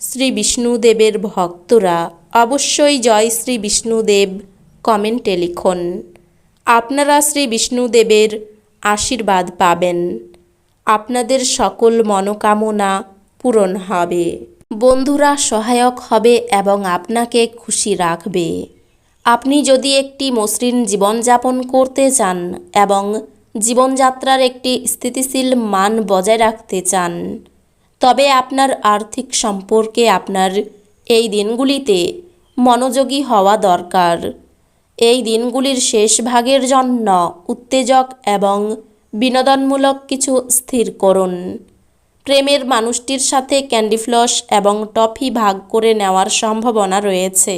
শ্রী বিষ্ণুদেবের ভক্তরা অবশ্যই জয় শ্রী বিষ্ণুদেব কমেন্টে লিখুন। আপনারা শ্রী বিষ্ণুদেবের আশীর্বাদ পাবেন। আপনাদের সকল মনোকামনা পূরণ হবে। বন্ধুরা সহায়ক হবে এবং আপনাকে খুশি রাখবে। আপনি যদি একটি মসৃণ জীবনযাপন করতে চান এবং জীবনযাত্রার একটি স্থিতিশীল মান বজায় রাখতে চান তবে আপনার আর্থিক সম্পর্কে আপনার এই দিনগুলিতে মনোযোগী হওয়া দরকার। এই দিনগুলির শেষ ভাগের জন্য উত্তেজক এবং বিনোদনমূলক কিছু স্থির করুন। প্রেমের মানুষটির সাথে ক্যান্ডি ফ্লস এবং টফি ভাগ করে নেওয়ার সম্ভাবনা রয়েছে।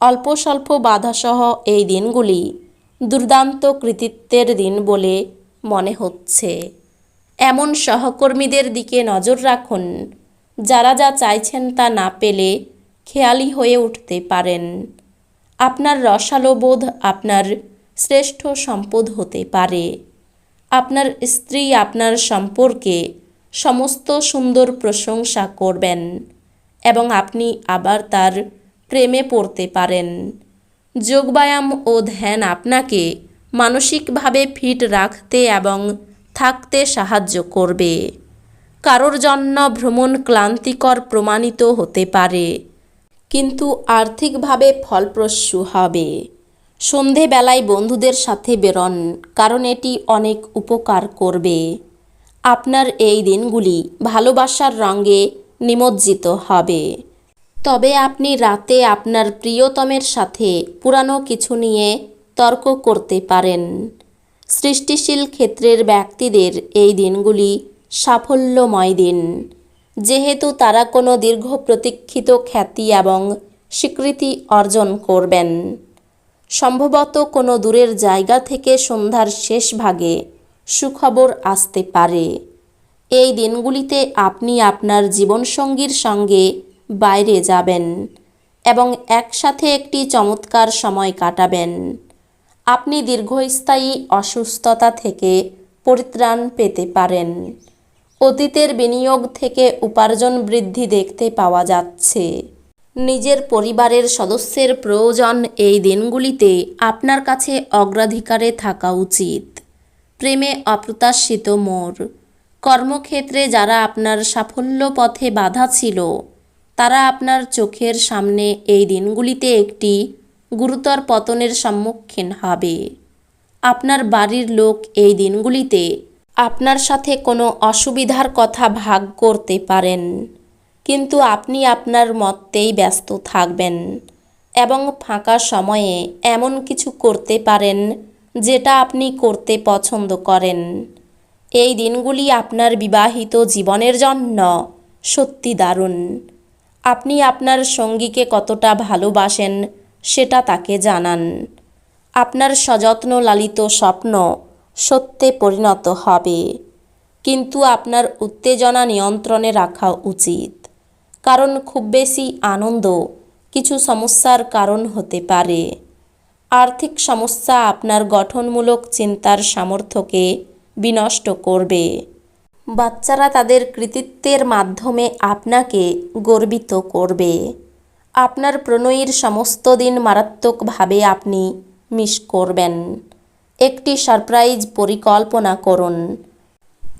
অল্প স্বল্প বাধাসহ এই দিনগুলি দুর্দান্ত কৃতিত্বের দিন বলে মনে হচ্ছে। এমন সহকর্মীদের দিকে নজর রাখুন, যারা যা চাইছেন তা না পেলে খেয়ালি হয়ে উঠতে পারেন। আপনার রসালো বোধ আপনার শ্রেষ্ঠ সম্পদ হতে পারে। আপনার স্ত্রী আপনার সম্পর্কে সমস্ত সুন্দর প্রশংসা করবেন এবং আপনি আবার তার প্রেমে পড়তে পারেন। যোগব্যায়াম ও ধ্যান আপনাকে মানসিকভাবে ফিট রাখতে এবং থাকতে সাহায্য করবে। কারোর জন্য ভ্রমণ ক্লান্তিকর প্রমাণিত হতে পারে, কিন্তু আর্থিকভাবে ফলপ্রসূ হবে। সন্ধেবেলায় বন্ধুদের সাথে বেরোন, কারণ এটি অনেক উপকার করবে। আপনার এই দিনগুলি ভালোবাসার রঙে নিমজ্জিত হবে। তবে আপনি রাতে আপনার প্রিয়তমের সাথে পুরানো কিছু নিয়ে তর্ক করতে পারেন। সৃষ্টিশীল ক্ষেত্রের ব্যক্তিদের এই দিনগুলি সাফল্যময় দিন। যেহেতু তারা কোনো দীর্ঘ প্রতীক্ষিত খ্যাতি এবং স্বীকৃতি অর্জন করবেন। সম্ভবত কোনো দূরের জায়গা থেকে সন্ধ্যার শেষ ভাগে সুখবর আসতে পারে। এই দিনগুলিতে আপনি আপনার জীবনসঙ্গীর সঙ্গে বাইরে যাবেন এবং একসাথে একটি চমৎকার সময় কাটাবেন। আপনি দীর্ঘস্থায়ী অসুস্থতা থেকে পরিত্রাণ পেতে পারেন। অতীতের বিনিয়োগ থেকে উপার্জন বৃদ্ধি দেখতে পাওয়া যাচ্ছে। নিজের পরিবারের সদস্যের প্রয়োজন এই দিনগুলিতে আপনার কাছে অগ্রাধিকারে থাকা উচিত। প্রেমে অপ্রত্যাশিত মোড়। কর্মক্ষেত্রে যারা আপনার সাফল্য পথে বাধা ছিল, তারা আপনার চোখের সামনে এই দিনগুলিতে একটি গুরুতর পতনের সম্মুখীন হবে। আপনার বাড়ির লোক এই দিনগুলিতে আপনার সাথে কোনো অসুবিধার কথা ভাগ করতে পারেন, কিন্তু আপনি আপনার মতেই ব্যস্ত থাকবেন এবং ফাঁকা সময়ে এমন কিছু করতে পারেন যেটা আপনি করতে পছন্দ করেন। এই দিনগুলি আপনার বিবাহিত জীবনের জন্য সত্যি দারুণ। আপনি আপনার সঙ্গীকে কতটা ভালোবাসেন সেটা তাকে জানান। আপনার সযত্ন লালিত স্বপ্ন সত্যে পরিণত হবে। কিন্তু আপনার উত্তেজনা নিয়ন্ত্রণে রাখা উচিত। কারণ খুব বেশি আনন্দ কিছু সমস্যার কারণ হতে পারে। আর্থিক সমস্যা আপনার গঠনমূলক চিন্তার সামর্থ্যকে বিনষ্ট করবে। বাচ্চারা তাদের কৃতিত্বের মাধ্যমে আপনাকে গর্বিত করবে। আপনার প্রণয়ীর সমস্ত দিন মারাত্মকভাবে আপনি মিস করবেন। একটি সারপ্রাইজ পরিকল্পনা করুন।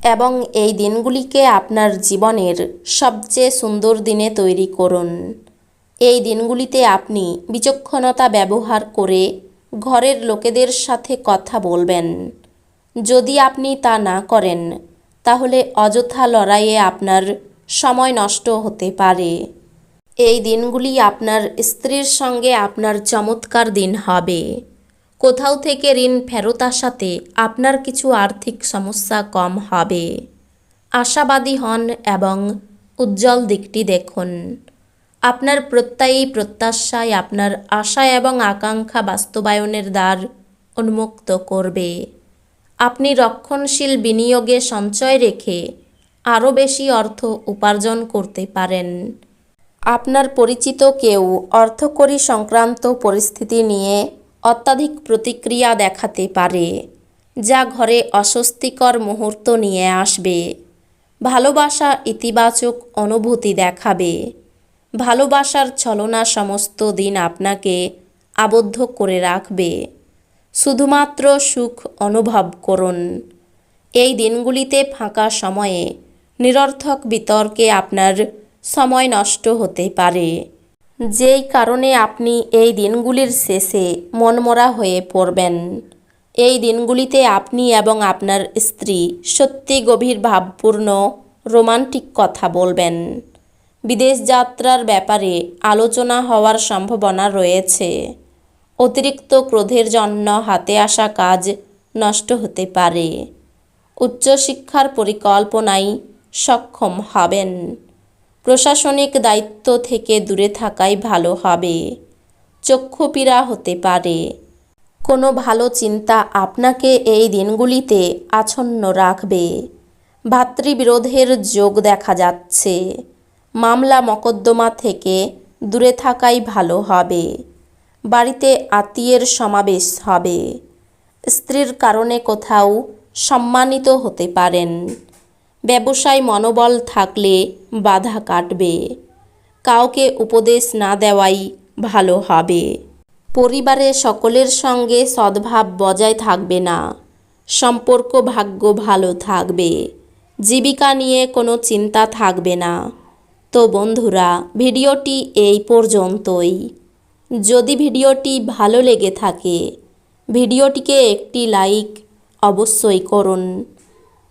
এবং এই দিনগুলিকে আপনার জীবনের সবচেয়ে সুন্দর দিনে তৈরি করুন। এই দিনগুলিতে আপনি বিচক্ষণতা ব্যবহার করে ঘরের লোকেদের সাথে কথা বলবেন। যদি আপনি তা না করেন, তাহলে অযথা লড়াইয়ে আপনার সময় নষ্ট হতে পারে। এই দিনগুলি আপনার স্ত্রীর সঙ্গে আপনার চমৎকার দিন হবে। কোথাও থেকে ঋণ ফেরত আসাতে আপনার কিছু আর্থিক সমস্যা কম হবে। আশাবাদী হন এবং উজ্জ্বল দিকটি দেখুন। আপনার প্রত্যয়ী প্রত্যাশায় আপনার আশা এবং আকাঙ্ক্ষা বাস্তবায়নের দ্বার উন্মুক্ত করবে। আপনি রক্ষণশীল বিনিয়োগে সঞ্চয় রেখে আরও বেশি অর্থ উপার্জন করতে পারেন। আপনার পরিচিত কেউ অর্থকরী সংক্রান্ত পরিস্থিতি নিয়ে অত্যাধিক প্রতিক্রিয়া দেখাতে পারে, যা ঘরে অস্বস্তিকর মুহূর্ত নিয়ে আসবে। ভালোবাসা ইতিবাচক অনুভূতি দেখাবে। ভালোবাসার ছলনা সমস্ত দিন আপনাকে আবদ্ধ করে রাখবে। শুধুমাত্র সুখ অনুভব করুন। এই দিনগুলিতে ফাঁকা সময়ে নিরর্থক বিতর্কে আপনার সময় নষ্ট হতে পারে। যেই কারণে আপনি এই দিনগুলির শেষে মনমরা হয়ে পড়বেন। এই দিনগুলিতে আপনি এবং আপনার স্ত্রী সত্যি গভীর ভাবপূর্ণ, রোমান্টিক কথা বলবেন। বিদেশ যাত্রার ব্যাপারে আলোচনা হওয়ার সম্ভাবনা রয়েছে। অতিরিক্ত ক্রোধের জন্য হাতে আসা কাজ নষ্ট হতে পারে। উচ্চশিক্ষার পরিকল্পনায় সক্ষম হবেন। প্রশাসনিক দায়িত্ব থেকে দূরে থাকাই ভালো হবে। চক্ষুপীড়া হতে পারে। কোনো ভালো চিন্তা আপনাকে এই দিনগুলিতে আচ্ছন্ন রাখবে। ভাতৃবিরোধের যোগ দেখা যাচ্ছে। মামলা মকদ্দমা থেকে দূরে থাকাই ভালো হবে। বাড়িতে আত্মীয়ের সমাবেশ হবে। স্ত্রীর কারণে কোথাও সম্মানিত হতে পারেন। ব্যবসায় মনোবল থাকলে বাধা কাটবে। কাউকে উপদেশ না দেওয়াই ভালো হবে। পরিবারে সকলের সঙ্গে সদ্ভাব বজায় থাকবে না। সম্পর্ক ভাগ্য ভালো থাকবে। জীবিকা নিয়ে কোনো চিন্তা থাকবে না। তো বন্ধুরা, ভিডিওটি এই পর্যন্তই। যদি ভিডিওটি ভালো লেগে থাকে, ভিডিওটিকে একটি লাইক অবশ্যই করুন।